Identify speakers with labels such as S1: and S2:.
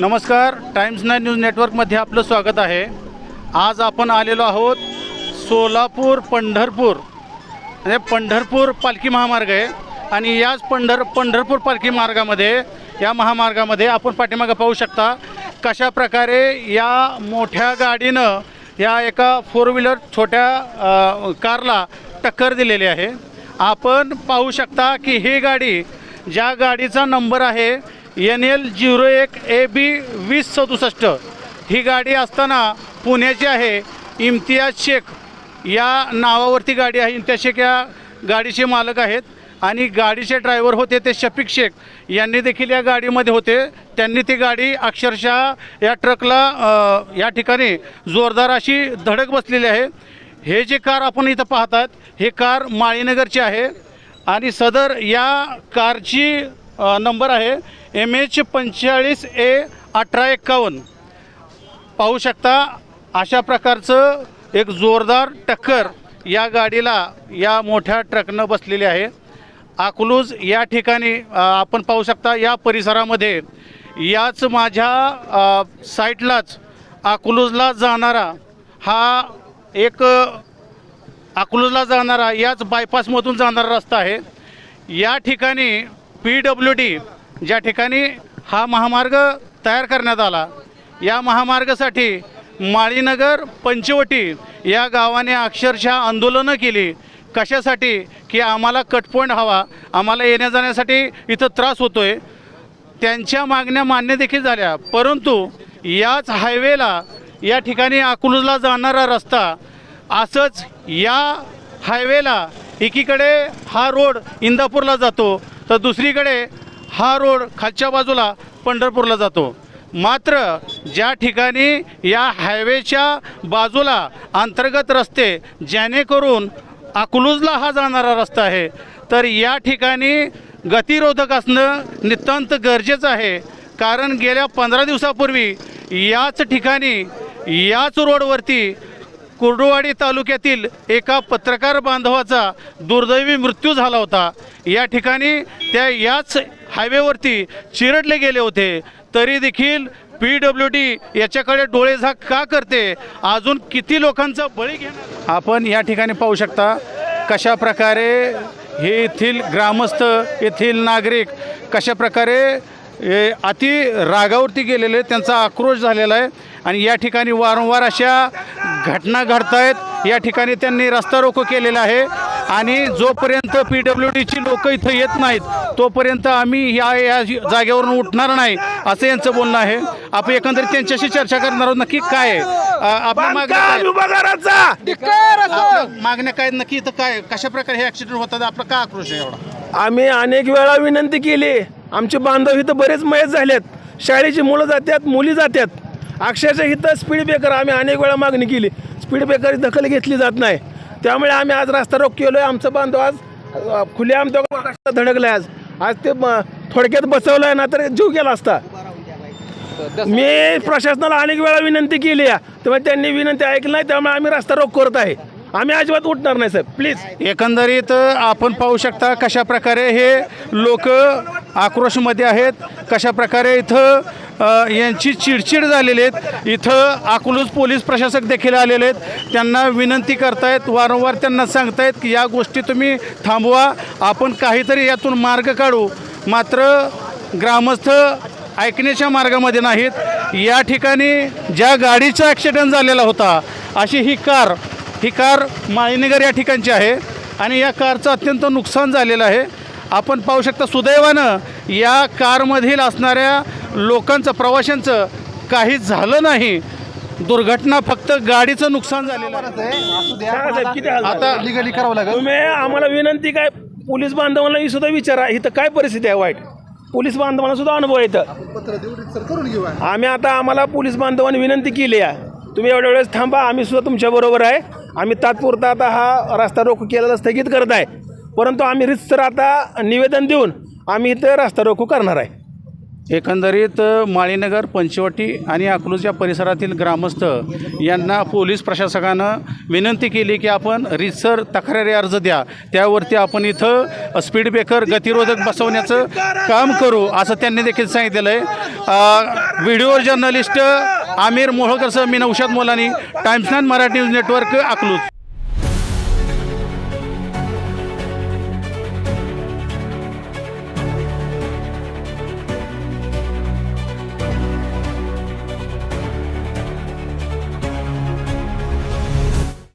S1: नमस्कार times nine news नेटवर्कमध्ये आपलं स्वागत आहे. आज आपण आलेलो आहोत सोलापूर पंढरपूर. म्हणजे पंढरपूर पालखी महामार्ग आहे. आणि याच पंढर पंढरपूर पालखी मार्गामध्ये या महामार्गामध्ये आपण पाठीमागं पाहू शकता कशा प्रकारे या मोठ्या गाडीनं या एका फोर व्हीलर छोट्या कारला टक्कर दिलेली आहे. आपण पाहू शकता की ही गाडी ज्या गाडीचा नंबर आहे एन एल झिरो एक ए बी वीस सदुसष्ट ही गाडी असताना पुण्याची आहे इम्तियाज शेख. या नावावरती गाडी आहे. इम्तियाज शेख या गाडीचे मालक आहेत. आणि गाडीचे ड्रायव्हर होते ते शफिक शेख. यांनी देखील या गाडीमध्ये होते. त्यांनी ती गाडी अक्षरशः या ट्रकला या ठिकाणी जोरदार अशी धडक बसलेली आहे. हे जे कार आपण इथं पाहतात हे कार माळीनगरची आहे. आणि सदर या कारची नंबर आहे एम एच पंचेचाळीस ए अठरा एक्कावन्न. पाहू शकता अशा प्रकारचं एक जोरदार टक्कर या गाडीला या मोठ्या ट्रकनं बसलेली आहे. अकलूज या ठिकाणी आपण पाहू शकता या परिसरामध्ये याच माझ्या साईटलाच अकलूजला जाणारा हा एक अकलूजला जाणारा याच बायपासमधून जाणारा रस्ता आहे. या ठिकाणी पी डब्ल्यू डी ज्या ठिकाणी हा महामार्ग तयार करण्यात आला या महामार्गासाठी माळीनगर पंचवटी या गावाने अक्षरशः आंदोलनं केली. कशासाठी? की आम्हाला कटपॉईंट हवा आम्हाला येण्या जाण्यासाठी इथं त्रास होतो आहे त्यांच्या मागण्या मान्य देखील झाल्या. परंतु याच हायवेला या ठिकाणी अकलूजला जाणारा रस्ता असंच या हायवेला एकीकडे हा रोड इंदापूरला जातो तर दुसरीकडे हा रोड खालच्या बाजूला पंढरपूरला जातो. मात्र ज्या ठिकाणी या हायवेच्या बाजूला अंतर्गत रस्ते जेणेकरून अकलूजला हा जाणारा रस्ता आहे तर या ठिकाणी गतिरोधक असणं नितांत गरजेचं आहे. कारण गेल्या पंधरा दिवसापूर्वी याच ठिकाणी याच रोडवरती कुर्डुवाडी तालुक्यातील एका पत्रकार बांधवाचा दुर्दैवी मृत्यू झाला होता. या ठिकाणी त्या याच हायवेवरती चिरडले गेले होते. तरी देखील पी डब्ल्यू डी याच्याकडे डोळेझाक का करते? अजून किती लोकांचा बळी घेणार? आपण या ठिकाणी पाहू शकता कशा प्रकारे हे येथील ग्रामस्थ येथील नागरिक कशा प्रकारे ए, अति रागावरती गेलेले त्यांचा आक्रोश झालेला आहे. आणि या ठिकाणी वारंवार अशा घटना घडत आहेत या ठिकाणी त्यांनी रस्ता रोको केलेला आहे. आणि जोपर्यंत पी डब्ल्यू डीची लोकं इथं येत नाहीत तोपर्यंत आम्ही या या जागेवरून उठणार नाही असं यांचं बोलणं आहे. आपण एकंदरीत त्यांच्याशी चर्चा करणार आहोत. नक्की काय आहे? आपल्या मागण्या मागण्या काय? नक्की इथं काय? कशा प्रकारे हे ॲक्सिडेंट होतात? आपला काय आक्रोश आहे एवढा?
S2: आम्ही अनेक वेळा विनंती केली. आमचे बांधव इथं बरेच मयत झालेत. शाळेची मुलं जातात मुली जातात अक्षरशः इथं स्पीड ब्रेकर आम्ही अनेक वेळा मागणी केली. स्पीड ब्रेकर दखल घेतली जात नाही. त्यामुळे आम्ही आज रस्ता रोख केलोय आमचं बांधव आज अ, खुले आमच्या कष्टात धडकलाय आज. आज ते थोडक्यात बसवलं आहे ना तर जीव गेला असता. मी प्रशासनाला अनेक वेळा विनंती केली आहे. तेव्हा त्यांनी विनंती ऐकली नाही त्यामुळे आम्ही रस्ता रोख करत आहे. आम्ही अजिबात उठणार नाही साहेब. प्लीज
S1: एकंदरीत आपण पाहू शकता कशा प्रकारे हे लोक आक्रोशमध्ये आहेत कशा प्रकारे इथं यांची चिडचिड झालेली आहेत. इथं अकलूज पोलीस प्रशासक देखील आलेले आहेत. त्यांना विनंती करतायत वारंवार त्यांना सांगतायत की या गोष्टी तुम्ही थांबवा. आपण काहीतरी यातून मार्ग काढू. मात्र ग्रामस्थ ऐकण्याच्या मार्गामध्ये नाहीत. या ठिकाणी ज्या गाडीचा ॲक्सिडेंट झालेला होता अशी ही कार ही कार माळीनगर या ठिकाणची आहे. आणि या कारचं अत्यंत नुकसान झालेलं आहे. आपण पाहू शकता सुदैवानं या कारमधील असणाऱ्या लोकांचं प्रवाशांचं काहीच झालं नाही. दुर्घटना फक्त गाडीचं नुकसान झालेलं? आता
S3: लिगली करावं लागेल.
S2: तुम्ही आम्हाला विनंती काय पोलीस बांधवांना सुद्धा विचारा इथं काय परिस्थिती आहे वाईट? पोलीस बांधवांना सुद्धा अनुभव
S3: घेऊ
S2: आम्ही आता आम्हाला पोलीस बांधवांनी विनंती केली आहे. तुम्ही एवढ्या वेळेस थांबा आम्ही सुद्धा तुमच्या बरोबर आहे. आम्ही तात्पुरता आता हा रस्ता रोको केलेला स्थगित करत आहे. परंतु आम्ही रितसर आता निवेदन देऊन आम्ही इथं रस्ता रोको करणार आहे.
S1: एकंदरीत माळीनगर पंचवटी आणि अकलूज या परिसरातील ग्रामस्थ यांना पोलीस प्रशासकानं विनंती केली की आपण रितसर तक्रारी अर्ज द्या. त्यावरती आपण इथं स्पीड ब्रेकर गतिरोधक बसवण्याचं काम करू असं त्यांनी देखील सांगितलेलं आहे. व्हिडिओ जर्नलिस्ट आमिर मोहोळकरसह मी Naushad Molani Times nine Marathi news network Akluj.